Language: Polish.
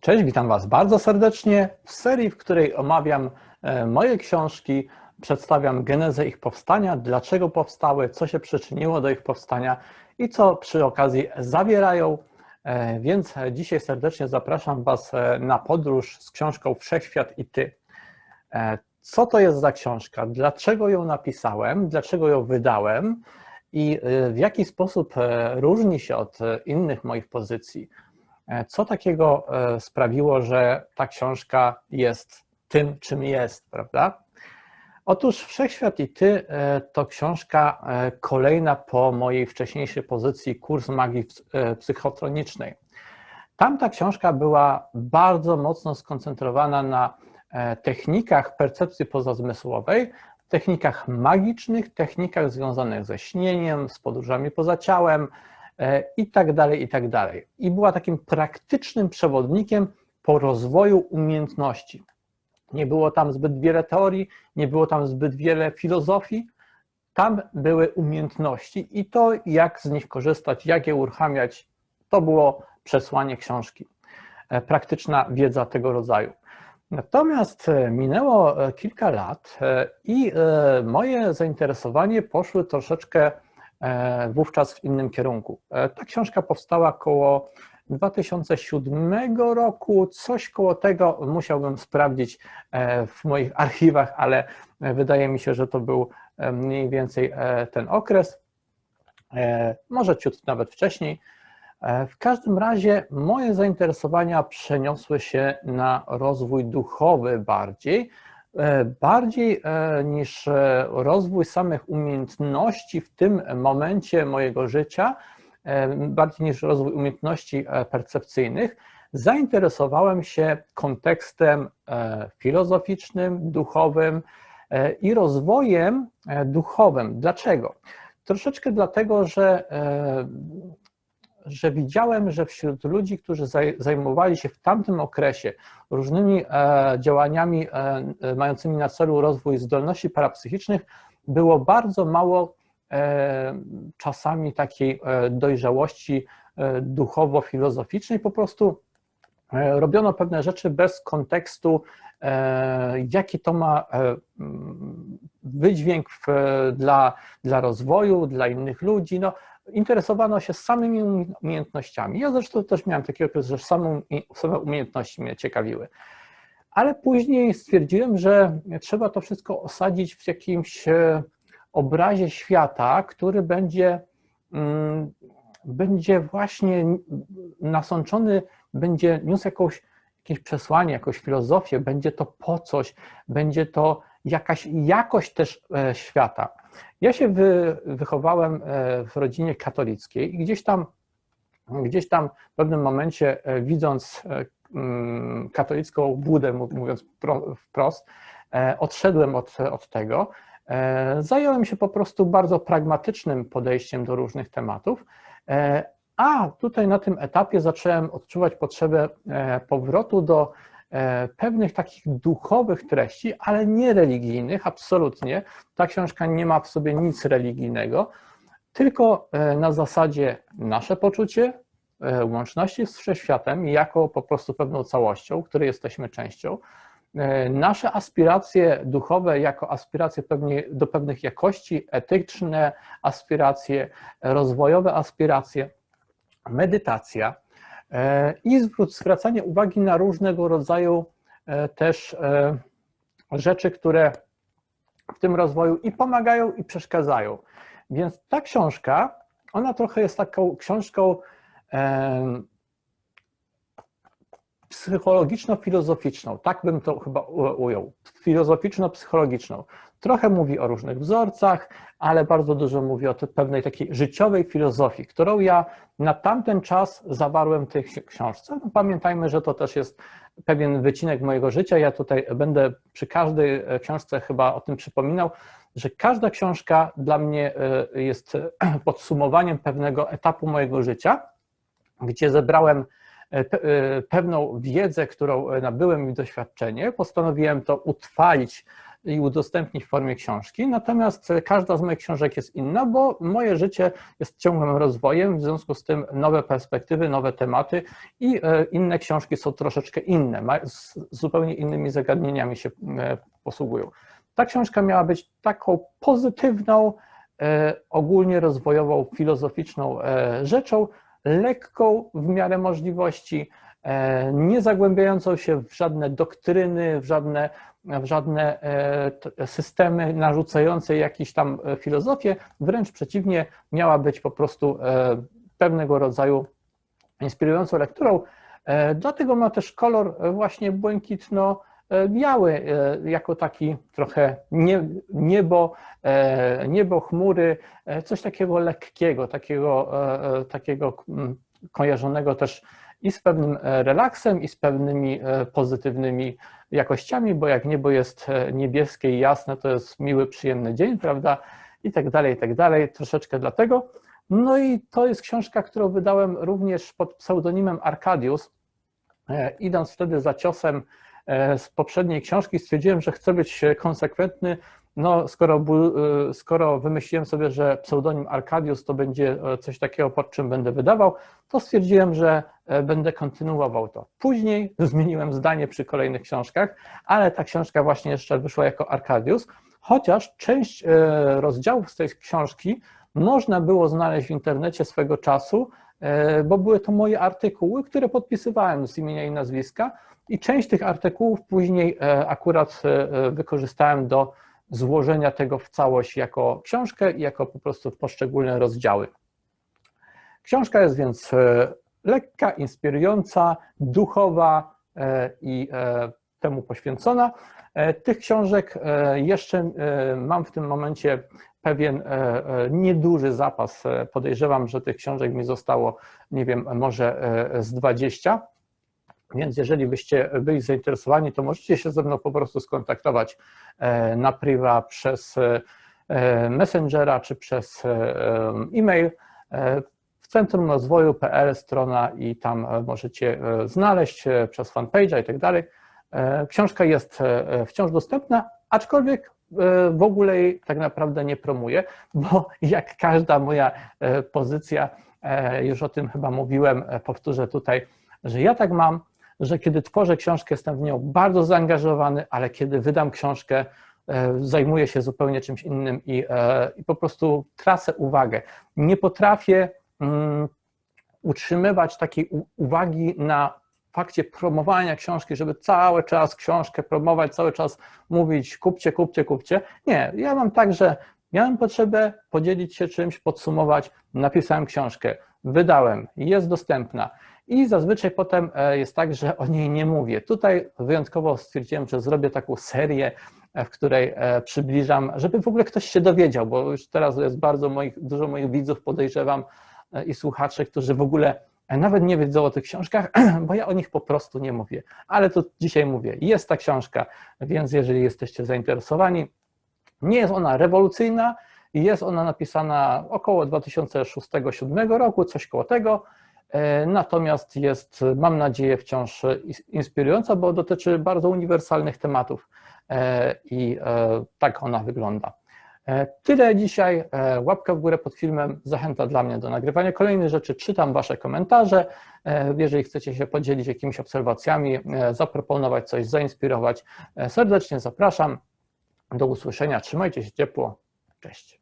Cześć, witam Was bardzo serdecznie w serii, w której omawiam e, moje książki, przedstawiam genezę ich powstania, dlaczego powstały, co się przyczyniło do ich powstania i co przy okazji zawierają. E, więc dzisiaj serdecznie zapraszam Was e, na podróż z książką Wszechświat i Ty. Co to jest za książka? Dlaczego ją napisałem? Dlaczego ją wydałem? I w jaki sposób różni się od innych moich pozycji? E, co takiego e, sprawiło, że ta książka jest tym, czym jest, prawda? Otóż Wszechświat i Ty e, to książka kolejna po mojej wcześniejszej pozycji kurs magii psychotronicznej. Tamta książka była bardzo mocno skoncentrowana na technikach percepcji pozazmysłowej, technikach magicznych, technikach związanych ze śnieniem, z podróżami poza ciałem, i tak dalej, i tak dalej. I była takim praktycznym przewodnikiem po rozwoju umiejętności. Nie było tam zbyt wiele teorii, nie było tam zbyt wiele filozofii, tam były umiejętności i to, jak z nich korzystać, jak je uruchamiać, to było przesłanie książki. E, praktyczna wiedza tego rodzaju. Natomiast e, minęło kilka lat i moje zainteresowanie poszły troszeczkę E, wówczas w innym kierunku. E, ta książka powstała około 2007 roku, coś koło tego musiałbym sprawdzić e, w moich archiwach, ale wydaje mi się, że to był mniej więcej ten okres, może ciut nawet wcześniej. W każdym razie moje zainteresowania przeniosły się na rozwój duchowy bardziej, E, bardziej e, niż e, rozwój samych umiejętności w tym momencie mojego życia, bardziej niż rozwój umiejętności percepcyjnych, zainteresowałem się kontekstem filozoficznym, duchowym i rozwojem duchowym. Dlaczego? Troszeczkę dlatego, że że widziałem, że wśród ludzi, którzy zajmowali się w tamtym okresie różnymi e, działaniami e, mającymi na celu rozwój zdolności parapsychicznych, było bardzo mało e, czasami takiej dojrzałości duchowo-filozoficznej, po prostu robiono pewne rzeczy bez kontekstu, jaki to ma wydźwięk w, dla, dla rozwoju, dla innych ludzi. No, interesowano się samymi umiejętnościami. Ja zresztą też miałem taki okres, że samą, same umiejętności mnie ciekawiły. Ale później stwierdziłem, że trzeba to wszystko osadzić w jakimś e, obrazie świata, który będzie, mm, będzie właśnie nasączony, będzie niósł jakąś, jakieś przesłanie, jakąś filozofię, będzie to po coś, będzie to jakaś jakość też e, świata. Ja się wy, wychowałem e, w rodzinie katolickiej i gdzieś tam, gdzieś tam w pewnym momencie, e, widząc mm, katolicką budę, mówiąc wprost, odszedłem od, od tego. Zająłem się po prostu bardzo pragmatycznym podejściem do różnych tematów, a tutaj na tym etapie zacząłem odczuwać potrzebę powrotu do E, pewnych takich duchowych treści, ale nie religijnych, absolutnie. Ta książka nie ma w sobie nic religijnego, tylko e, na zasadzie nasze poczucie e, łączności z wszechświatem jako po prostu pewną całością, której jesteśmy częścią, nasze aspiracje duchowe jako aspiracje pewnie, do pewnych jakości, etyczne aspiracje, rozwojowe aspiracje, medytacja, E, i zwracanie uwagi na różnego rodzaju e, też e, rzeczy, które w tym rozwoju i pomagają, i przeszkadzają. Więc ta książka, ona trochę jest taką książką psychologiczno-filozoficzną, tak bym to chyba ujął, filozoficzno-psychologiczną. Trochę mówi o różnych wzorcach, ale bardzo dużo mówi o pewnej takiej życiowej filozofii, którą ja na tamten czas zawarłem w tej książce. No, pamiętajmy, że to też jest pewien wycinek mojego życia. Ja tutaj będę przy każdej e, książce chyba o tym przypominał, że każda książka dla mnie e, jest podsumowaniem pewnego etapu mojego życia, gdzie zebrałem pewną wiedzę, którą nabyłem i doświadczenie. Postanowiłem to utrwalić i udostępnić w formie książki. Natomiast każda z moich książek jest inna, bo moje życie jest ciągłym rozwojem, w związku z tym nowe perspektywy, nowe tematy i inne książki są troszeczkę inne, z zupełnie innymi zagadnieniami się posługują. Ta książka miała być taką pozytywną, ogólnie rozwojową, filozoficzną rzeczą, lekką w miarę możliwości, e, nie zagłębiającą się w żadne doktryny, w żadne, w żadne e, systemy narzucające jakieś tam e, filozofię, wręcz przeciwnie, miała być po prostu pewnego rodzaju inspirującą lekturą. Dlatego ma też kolor właśnie błękitno biały, jako taki trochę niebo, niebo, chmury, coś takiego lekkiego, takiego, takiego mm, kojarzonego też i z pewnym relaksem, i z pewnymi pozytywnymi jakościami, bo jak niebo jest niebieskie i jasne, to jest miły, przyjemny dzień, prawda? I tak dalej, i tak dalej, troszeczkę dlatego. No i to jest książka, którą wydałem również pod pseudonimem Arkadius, idąc wtedy za ciosem E, z poprzedniej książki stwierdziłem, że chcę być konsekwentny. No, skoro, e, skoro wymyśliłem sobie, że pseudonim Arkadius to będzie e, coś takiego, pod czym będę wydawał, to stwierdziłem, że będę kontynuował to. Później zmieniłem zdanie przy kolejnych książkach, ale ta książka właśnie jeszcze wyszła jako Arkadius, chociaż część rozdziałów z tej książki można było znaleźć w internecie swego czasu, bo były to moje artykuły, które podpisywałem z imienia i nazwiska, i część tych artykułów później e, akurat e, e, wykorzystałem do złożenia tego w całość jako książkę i jako po prostu poszczególne rozdziały. Książka jest więc lekka, inspirująca, duchowa i temu poświęcona. Tych książek jeszcze mam w tym momencie pewien nieduży zapas. Podejrzewam, że tych książek mi zostało, nie wiem, może z 20. Więc jeżeli byście byli zainteresowani, to możecie się ze mną po prostu skontaktować e, na priwa przez e, Messengera czy przez e, e-mail. W Centrum Rozwoju.pl strona i tam możecie znaleźć przez fanpage'a i tak dalej. Książka jest wciąż dostępna, aczkolwiek w ogóle jej tak naprawdę nie promuję, bo jak każda moja pozycja, już o tym chyba mówiłem, powtórzę tutaj, że ja tak mam, że kiedy tworzę książkę, jestem w nią bardzo zaangażowany, ale kiedy wydam książkę, e, zajmuję się zupełnie czymś innym i, e, i po prostu tracę uwagę. Nie potrafię um, utrzymywać takiej uwagi na fakcie promowania książki, żeby cały czas książkę promować, cały czas mówić kupcie, kupcie, kupcie. Nie, ja mam tak, że miałem potrzebę podzielić się czymś, podsumować, napisałem książkę, wydałem, jest dostępna. I zazwyczaj potem e, jest tak, że o niej nie mówię. Tutaj wyjątkowo stwierdziłem, że zrobię taką serię, e, w której e, przybliżam, żeby w ogóle ktoś się dowiedział, bo już teraz jest bardzo moich, dużo moich widzów, podejrzewam, i słuchaczy, którzy w ogóle nawet nie wiedzą o tych książkach, bo ja o nich po prostu nie mówię. Ale to dzisiaj mówię. Jest ta książka, więc jeżeli jesteście zainteresowani, nie jest ona rewolucyjna, jest ona napisana około 2006-2007 roku, coś koło tego. E, natomiast jest, mam nadzieję, wciąż inspirująca, bo dotyczy bardzo uniwersalnych tematów e, i e, tak ona wygląda. Tyle dzisiaj. Łapka w górę pod filmem zachęta dla mnie do nagrywania kolejnych rzeczy. Czytam Wasze komentarze. Jeżeli chcecie się podzielić jakimiś obserwacjami, zaproponować coś, zainspirować, serdecznie zapraszam. Do usłyszenia. Trzymajcie się ciepło. Cześć.